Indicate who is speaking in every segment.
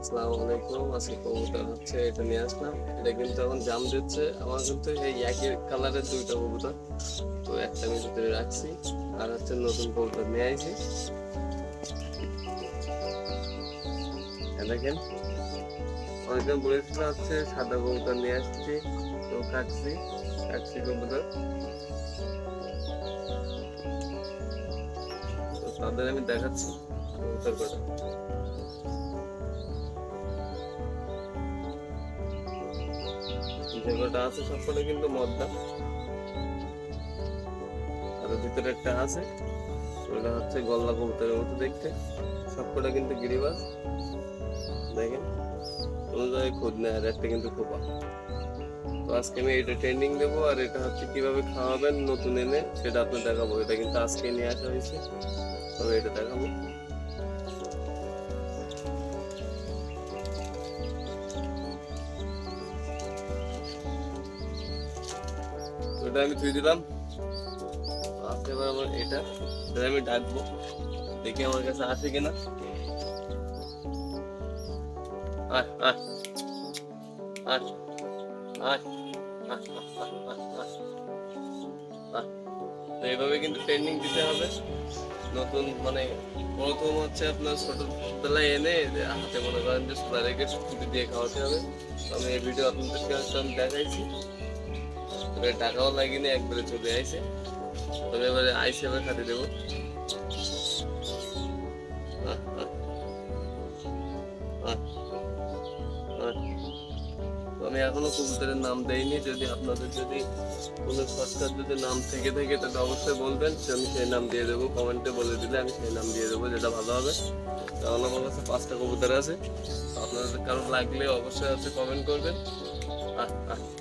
Speaker 1: আসসালামু আলাইকুম। আজকে কবুতর হচ্ছে এটা নিয়ে আসলাম। এটা কিন্তু এখন জাম দিচ্ছে। আমার কিন্তু এই একই কালারের দুইটা কবুতর। তো একটা আমি ভিতরে রাখছি। আর হচ্ছে নতুন কবুতর নিয়ে আইছি। দেখেন। অনেকজন বলেছিল হচ্ছে সাদা কবুতর নিয়ে আসছি। তো কাটছি কাটছি কবুতর। তাদের আমি দেখাচ্ছি কবুতর কটা কটা আছে সবকটা কিন্তু মদ্দা। আর ভিতরে একটা আছে, ওটা হচ্ছে গল্লা কবুতরের মতো দেখতে। সবকটা কিন্তু গিরিবাস দেখেন, কোনো জায়গায় খুদ নেই, আর একটা কিন্তু খোপা। তো আজকে আমি এটা ট্রেন্ডিং দেবো, আর এটা হচ্ছে কীভাবে খাওয়াবেন, নতুন এনে, সেটা আপনার দেখাবো। এটা কিন্তু আজকে নিয়ে আসা হয়েছে। তবে এটা দেখাবো। ওটা আমি ধুয়ে দিলাম। আজকে এবার আমার এটা এটা আমি ডাকবো। দেখি আমার কাছে আছে কিনা। আয় আয় আয় আয় এইভাবে কিন্তু ট্রেনিং দিতে হবে। নতুন মানে প্রথম হচ্ছে আপনার ছোটবেলায় এনে হাতে মনে করেন যে সোলা রেখে দিয়ে খাওয়াতে হবে। আমি এই ভিডিও আপনাদেরকে হচ্ছে আমি দেখাইছি। তবে টাকাও লাগেনি, একবারে চলে আইছে। তবে এবারে আইসে এবার খাতে দেবো। আমি এখনও কবুতরের নাম দেইনি, যদি আপনাদের যদি কোনো সরকার যদি নাম থেকে থাকে, তাহলে অবশ্যই বলবেন। সে আমি সেই নাম দিয়ে দেবো, কমেন্টে বলে দিলে আমি সেই নাম দিয়ে দেবো, যেটা ভালো হবে। কারণ আমার কাছে পাঁচটা কবুতর আছে। আপনাদের কারও লাগলে অবশ্যই হচ্ছে কমেন্ট করবেন। আহ আহ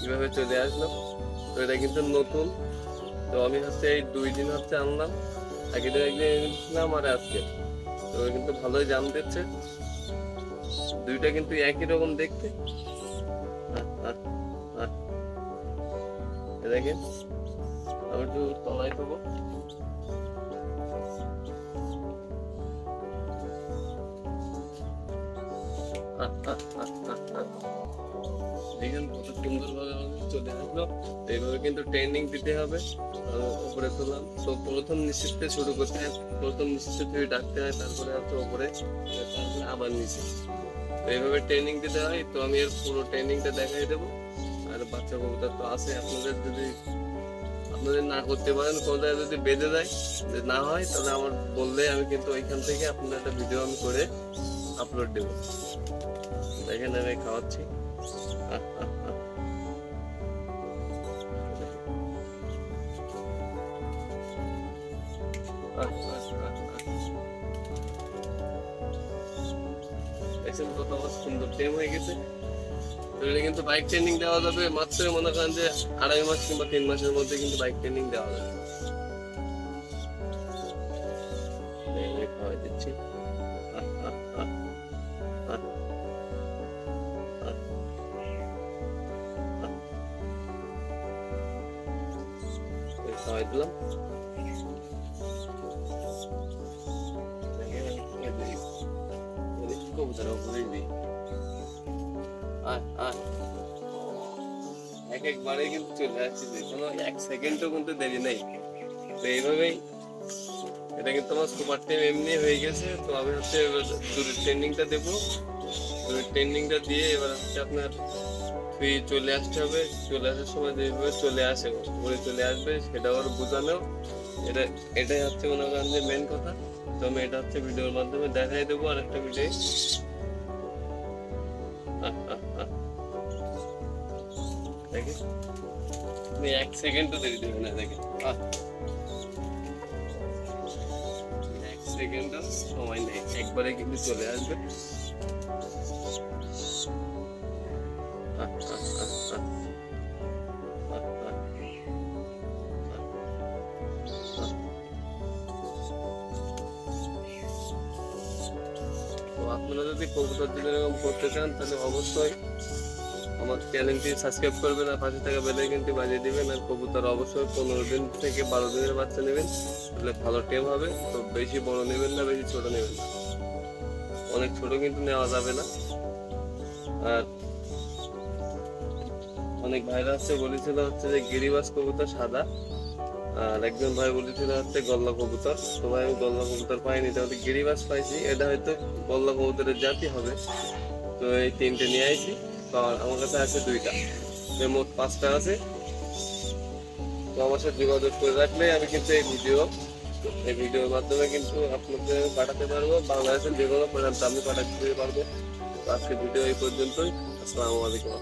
Speaker 1: কীভাবে চলে আসলো। তো এটা কিন্তু নতুন। তো আমি হচ্ছে এই দুই দিন হচ্ছে আনলাম। আগের দিন একদিন এনেছিলাম আর আজকে। তো কিন্তু ভালোই জাম দিচ্ছে। দুইটা কিন্তু একই রকম দেখতে। দেখেন আমি একটু তলায় দেবো। দেখেন কত সুন্দরভাবে আমাদের চলে এইভাবে কিন্তু ট্রেনিং দিতে হবে। তো প্রথম শুরু করতে হয়। প্রথম ডাকতে হয়, তারপরে আবার এইভাবে ট্রেনিং দিতে হয়। তো আমি পুরো ট্রেনিংটা দেবো। আর বাচ্চা তো আছে। আপনাদের যদি, আপনাদের না করতে পারেন, কোথায় যদি বেঁধে দেয় না হয়, তাহলে আমার বললে আমি কিন্তু ওইখান থেকে আপনাদের একটা ভিডিও আমি করে আপলোড দেবো। দেখেন আমি খাওয়াচ্ছি। দেখছেন কত সুন্দর টেম হয়ে গেছে। তো কিন্তু বাইক ট্রেনিং দেওয়া যাবে। মাত্র মনে করেন যে আড়াই মাস কিংবা তিন মাসের মধ্যে কিন্তু বাইক ট্রেনিং দেওয়া যাবে। খাওয়াই দিচ্ছি। খাওয়াই দিলাম এই যে দিই আয় আয় এক একবারে কিন্তু চলে আসছে কোনো এক সেকেন্ডও কিন্তু দেরি নেই তো এইভাবেই এটা কিন্তু আমার সুপার টাইম এমনি হয়ে গেছে তো আমি হচ্ছে এবার ট্রেনিংটা দেবো দূরের ট্রেনিংটা দিয়ে এবার হচ্ছে আপনার ফ্রি চলে আসতে হবে, চলে আসার সময় যেভাবে চলে আসে উপরে চলে আসবে, সেটা আবার বোঝানো। এটা, এটাই হচ্ছে মনে করেন যে মেন কথা। তো আমি এটা হচ্ছে ভিডিওর মাধ্যমে দেখাই দেবো আর একটা ভিডিও দেখে। আপনি এক সেকেন্ডও দেরি দেবে না, দেখে। এক সেকেন্ডও সময় নেই, একবারে কিন্তু চলে আসবে। আপনারা যদি কবুতর যদি এরকম করতে চান, তাহলে অবশ্যই আমার চ্যানেলটি সাবস্ক্রাইব করবেন আর পাশে থাকা বেলে কিন্তু বাজিয়ে দিবেন। আর কবুতর অবশ্যই পনেরো দিন থেকে বারো দিনের বাচ্চা নেবেন। তাহলে ভালো টেম হবে। তো বেশি বড় নেবেন না, বেশি ছোট নেবেন না। অনেক ছোট কিন্তু নেওয়া যাবে না। আর অনেক ভাইরা হচ্ছে বলেছিল হচ্ছে যে গিরিবাস কবুতর সাদা, আর একজন ভাই বলেছিল হচ্ছে গল্লা কবুতর। তো ভাই, আমি গল্লা কবুতর পাইনি, তাহলে গিরিবাস পাইছি। এটা হয়তো গল্লা কবুতরের জাতি হবে। তো এই তিনটে নিয়ে আইছি। আর আমার কাছে আছে দুইটা। মোট পাঁচটা আছে। তো আমার সাথে যোগাযোগ করে রাখলে আমি কিন্তু এই ভিডিও, এই ভিডিওর মাধ্যমে কিন্তু আপনাদের পাঠাতে পারব। বাংলাদেশের যে কোনো প্রান্ত আমি পাঠাতে পারব। আজকে ভিডিও এই পর্যন্তই। আসসালামু আলাইকুম।